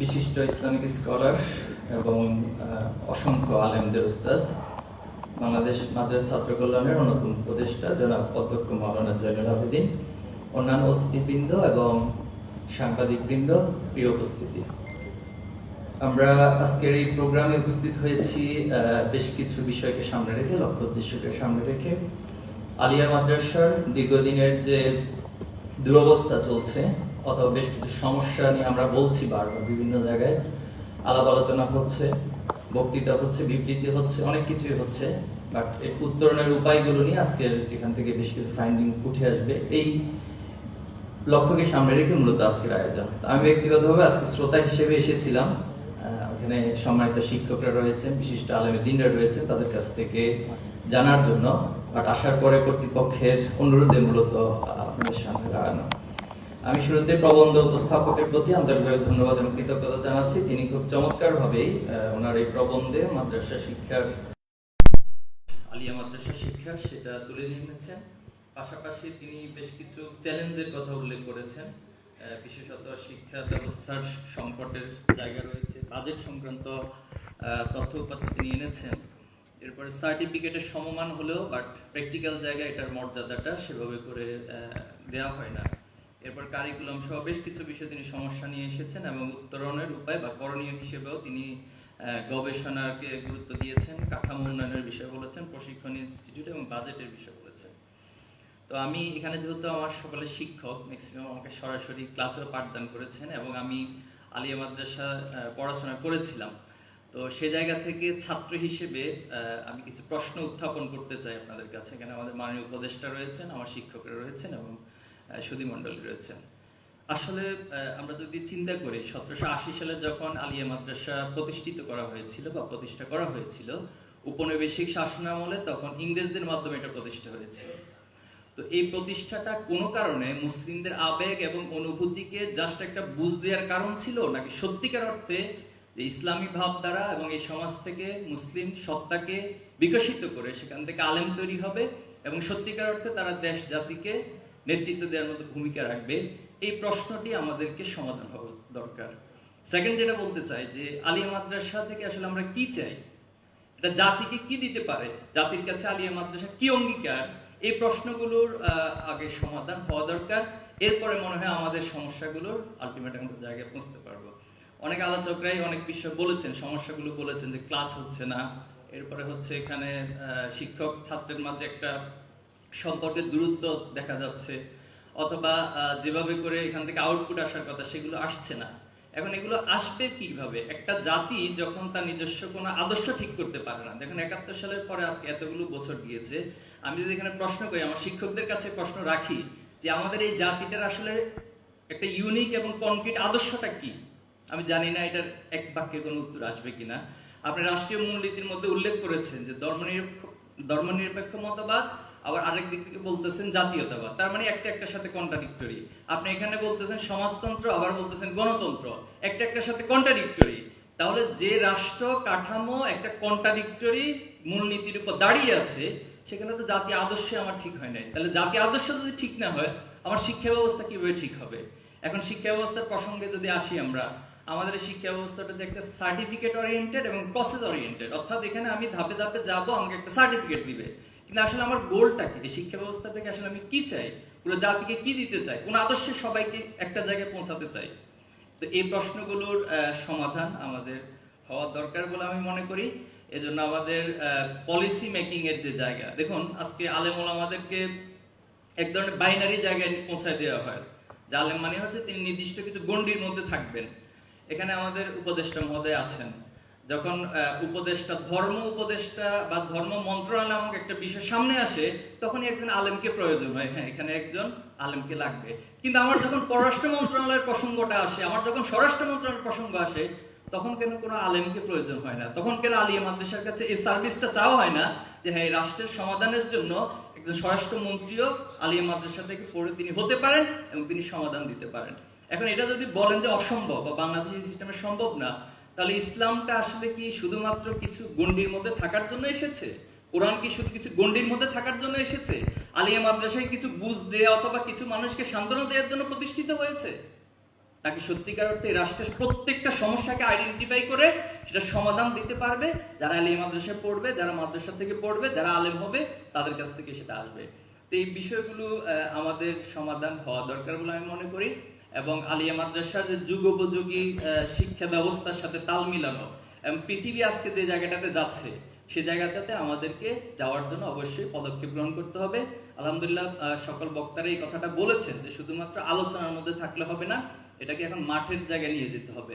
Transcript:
বিশিষ্ট Islamic scholar এবং অসংখ্য আলেমদের উস্তাজ বাংলাদেশ মাদ্রাস ছাত্র কল্যাণের অন্যতম উপদেষ্টা জনাব অধ্যক্ষ মাওলানা জয়নুল আবেদিন, অন্যান্য অতিথিবৃন্দ এবং সাংবাদিকবৃন্দ, প্রিয় উপস্থিতি। আমরা আজকের এই প্রোগ্রামে উপস্থিত হয়েছি বেশ কিছু বিষয়কে সামনে রেখে, লক্ষ্য উদ্দেশ্যকে সামনে রেখে। আলিয়া মাদ্রাসার দীর্ঘদিনের যে দুরবস্থা চলছে অথবা বেশ কিছু সমস্যা নিয়ে আমরা বলছি বারবার বিভিন্ন জায়গায়। আলাপ আলোচনা হচ্ছে, বক্তৃতা হচ্ছে, বিবৃতি হচ্ছে, অনেক কিছুই হচ্ছে। বাট এর উত্তরণের উপায়গুলো নিয়ে আজকের এখান থেকে বেশ কিছু ফাইন্ডিং উঠে আসবে। এই লক্ষ্যকে সামনে রেখে মূলত আজকের আয়োজন। আমি ব্যক্তিগতভাবে আজকে শ্রোতা হিসেবে এসেছিলাম। ওখানে সম্মানিত শিক্ষকরা রয়েছেন, বিশিষ্ট আলেমের দিনরা রয়েছেন তাদের কাছ থেকে জানার জন্য। বাট আসার পরে কর্তৃপক্ষের অনুরোধে মূলত আপনাদের সামনে দাঁড়ানো। আমি শুরুতে প্রবন্ধ উপস্থাপকের প্রতি আন্তরিকভাবে ধন্যবাদ এবং কৃতজ্ঞতা জানাচ্ছি। তিনি খুব চমৎকারভাবেই ওনার এই প্রবন্ধে মাদ্রাসা শিক্ষার, আলিয়া মাদ্রাসা শিক্ষা সেটা তুলে নিয়েছেন পাশাপাশি তিনি বেশ কিছু চ্যালেঞ্জের কথা উল্লেখ করেছেন। বিশেষত শিক্ষা ব্যবস্থার সংকটের জায়গা রয়েছে, বাজেট সংক্রান্ত তথ্য উপাত্ত তিনি এনেছেন। এরপরে সার্টিফিকেটের সমমান হলেও, বাট প্র্যাকটিক্যাল জায়গায় এটার মর্যাদাটা সেভাবে করে দেওয়া হয় না। এরপর কারিকুলাম সহ বেশ কিছু বিষয় তিনি সমস্যা নিয়ে এসেছেন এবং উত্তরণের উপায় বা করণীয় হিসেবেও তিনি গবেষণাকে গুরুত্ব দিয়েছেন, কাঠামো উন্নয়নের বিষয় বলেছেন, প্রশিক্ষণ ইনস্টিটিউট এবং বাজেটের বিষয় বলেছেন। তো আমি এখানে যেহেতু আমার সকলে শিক্ষক ম্যাক্সিমাম আমাকে সরাসরি ক্লাসেও পাঠদান করেছেন এবং আমি আলিয়া মাদ্রাসা পড়াশোনা করেছিলাম। তো সে জায়গা থেকে ছাত্র হিসেবে আমি কিছু প্রশ্ন উত্থাপন করতে চাই আপনাদের কাছে। এখানে আমাদের মাননীয় উপদেষ্টা রয়েছেন, আমার শিক্ষকরা রয়েছেন এবং সুদী মণ্ডলী রয়েছেন। আসলে আমরা যদি চিন্তা করি, সতেরোশো আশি সালে যখন আলিয়া মাদ্রাসা প্রতিষ্ঠিত করা হয়েছিল বা প্রতিষ্ঠা করা হয়েছিল উপনিবেশিক শাসনামলে তখন ইংরেজদের মাধ্যমে এটা প্রতিষ্ঠা হয়েছিল। তো এই প্রতিষ্ঠাটা কোনো কারণে মুসলিমদের আবেগ এবং অনুভূতিকে জাস্ট একটা বুঝ দেওয়ার কারণ ছিল, নাকি সত্যিকার অর্থে ইসলামী ভাবধারা এবং এই সমাজ থেকে মুসলিম সত্তাকে বিকশিত করে সেখান থেকে আলেম তৈরি হবে এবং সত্যিকার অর্থে তারা দেশ জাতিকে নেতৃত্ব দেওয়ার মতো ভূমিকা রাখবে, এই প্রশ্নটি আমাদেরকে সমাধান হওয়া দরকার। সেকেন্ড যেটা বলতে চাই যে, আলিয়া মাদ্রাসা থেকে আসলে আমরা কি চাই? এটা জাতিকে কি দিতে পারে? জাতির কাছে আলিয়া মাদ্রাসা কি অঙ্গীকার? এই প্রশ্নগুলোর আগে সমাধান হওয়া দরকার। এরপরে মনে হয় আমাদের সমস্যাগুলোর আলটিমেট আমরা জায়গায় পৌঁছতে পারব। অনেক আলোচকরাই অনেক বিষয় বলেছেন, সমস্যাগুলো বলেছেন যে ক্লাস হচ্ছে না। এরপরে হচ্ছে এখানে শিক্ষক ছাত্রের মাঝে একটা সম্পর্কের দূরত্ব দেখা যাচ্ছে, অথবা যেভাবে করে এখান থেকে আউটপুট আসার কথা সেগুলো আসছে না। এখন এগুলো আসবে কীভাবে? একটা জাতি যখন তার নিজস্ব কোনো আদর্শ ঠিক করতে পারে না, দেখুন একাত্তর সালের পরে আজকে এতগুলো বছর গিয়েছে, আমি যদি এখানে প্রশ্ন করি, আমার শিক্ষকদের কাছে প্রশ্ন রাখি যে আমাদের এই জাতিটার আসলে একটা ইউনিক এবং কনক্রিট আদর্শটা কি? আমি জানি না এটার এক বাক্যে কোনো উত্তর আসবে কিনা। আপনি রাষ্ট্রীয় মূলনীতির মধ্যে উল্লেখ করেছেন যে ধর্মনিরপেক্ষ ধর্মনিরপেক্ষ মতবাদ আবার আরেক দিক থেকে বলতেছেন জাতীয়তাবাদ। তার মানে একটা একটার সাথে কন্ট্রাডিক্টরি আপনি এখানে বলতেছেন সমাজতন্ত্র, আবার বলতেছেন গণতন্ত্র। একটা একটার সাথে কন্ট্রাডিক্টরি তাহলে যে রাষ্ট্র কাঠামো একটা কন্ট্রাডিক্টরি মূলনীতির উপর দাঁড়িয়ে আছে, সেখানে তো জাতি আদর্শ আমার ঠিক হয় নাই। তাহলে জাতি আদর্শ যদি ঠিক না হয়, আমার শিক্ষা ব্যবস্থা কীভাবে ঠিক হবে? এখন শিক্ষা ব্যবস্থার প্রসঙ্গে যদি আসি আমরা, আমাদের শিক্ষা ব্যবস্থাটা যে একটা সার্টিফিকেট ওরিয়েন্টেড এবং প্রসেস ওরিয়েন্টেড অর্থাৎ এখানে আমি ধাপে ধাপে যাব, আমাকে একটা সার্টিফিকেট দিবে। কিন্তু আসলে আমার গোলটা কি? শিক্ষা ব্যবস্থা থেকে আসলে আমি কি চাই? পুরো জাতিকে কি দিতে চাই? কোন আদর্শে সবাইকে একটা জায়গায় পৌঁছাতে চাই? তো এই প্রশ্নগুলোর সমাধান আমাদের হওয়া দরকার বলে আমি মনে করি। এজন্য আমাদের পলিসি মেকিং এর যে জায়গা, দেখুন, আজকে আলেমুল আমাদেরকে এক ধরনের বাইনারি জায়গায় পৌঁছায় দেওয়া হয়। যে আলেম মানে হচ্ছে তিনি নির্দিষ্ট কিছু গণ্ডির মধ্যে থাকবেন। এখানে আমাদের উপদেষ্টা মহোদয় আছেন। যখন আহ, উপদেষ্টা ধর্ম উপদেষ্টা বা ধর্ম মন্ত্রণালয় নামক একটা বিষয় সামনে আসে তখনই একজন আলেমকে প্রয়োজন হয়। হ্যাঁ এখানে একজন আলেমকে লাগবে। কিন্তু আমার যখন পররাষ্ট্র মন্ত্রণালয়ের প্রসঙ্গটা আসে আমার যখন স্বরাষ্ট্র মন্ত্রণালয়ের প্রসঙ্গ আসে তখন কেন কোনো আলেমকে প্রয়োজন হয় না? তখন কেন আলিয়া মাদ্রাসার কাছে এই সার্ভিসটা চাওয়া হয় না যে হ্যাঁ রাষ্ট্রের সমাধানের জন্য একজন স্বরাষ্ট্র মন্ত্রীও আলিয়া মাদ্রাসা থেকে পড়ে তিনি হতে পারেন এবং তিনি সমাধান দিতে পারেন। এখন এটা যদি বলেন যে অসম্ভব বা বাংলাদেশি সিস্টেমে সম্ভব না তাহলে ইসলামটা আসলে কি শুধুমাত্র কিছু গণ্ডির মধ্যে থাকার জন্য এসেছে? কোরআন কি শুধু কিছু গণ্ডির মধ্যে থাকার জন্য এসেছে? আলিয়া মাদ্রাসায় কিছু বুঝ দেয়া অথবা কিছু মানুষকে সান্ত্বনা দেওয়ার জন্য প্রতিষ্ঠিত হয়েছে? নাকি সত্যিকার অর্থে রাষ্ট্রের প্রত্যেকটা সমস্যাকে আইডেন্টিফাই করে সেটা সমাধান দিতে পারবে। যারা আলিয়া মাদ্রাসায় পড়বে, যারা মাদ্রাসা থেকে পড়বে, যারা আলেম হবে, তাদের কাছ থেকে সেটা আসবে। তো এই বিষয়গুলো আমাদের সমাধান হওয়া দরকার বলে আমি মনে করি। এবং আলিয়া মাদ্রাসার যুগোপযোগী শিক্ষা ব্যবস্থার সাথে তাল মিলানো এবং পৃথিবী আজকে যে জায়গাটাতে যাচ্ছে, সে জায়গাটাতে আমাদেরকে যাওয়ার জন্য অবশ্যই পদক্ষেপ গ্রহণ করতে হবে। আলহামদুলিল্লাহ সকল বক্তারা এই কথাটা বলেছেন যে শুধুমাত্র আলোচনার মধ্যে থাকলে হবে না, এটাকে এখন মাঠের জায়গায় নিয়ে যেতে হবে।